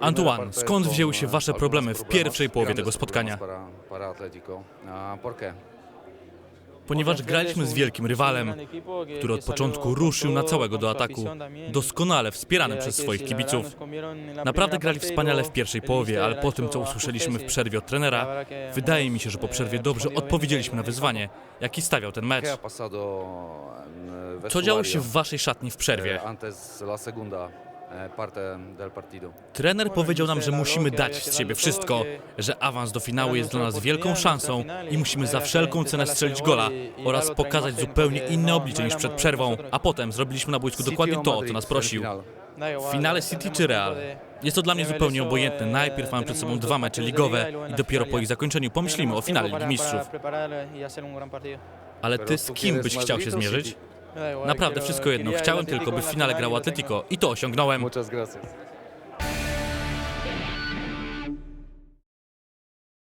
Antoine, skąd wzięły się wasze problemy w pierwszej połowie tego spotkania? Ponieważ graliśmy z wielkim rywalem, który od początku ruszył na całego do ataku, doskonale wspierany przez swoich kibiców. Naprawdę grali wspaniale w pierwszej połowie, ale po tym, co usłyszeliśmy w przerwie od trenera, wydaje mi się, że po przerwie dobrze odpowiedzieliśmy na wyzwanie, jaki stawiał ten mecz. Co działo się w waszej szatni w przerwie? Trener powiedział nam, że musimy dać z siebie wszystko, że awans do finału jest dla nas wielką szansą i musimy za wszelką cenę strzelić gola oraz pokazać zupełnie inne oblicze niż przed przerwą, a potem zrobiliśmy na boisku dokładnie to, o co nas prosił. W finale City czy Real? Jest to dla mnie zupełnie obojętne. Najpierw mamy przed sobą dwa mecze ligowe i dopiero po ich zakończeniu pomyślimy o finale Ligi Mistrzów. Ale ty z kim byś chciał się zmierzyć? Naprawdę wszystko jedno. Chciałem tylko, by w finale grał Atletico i to osiągnąłem. Muchas gracias.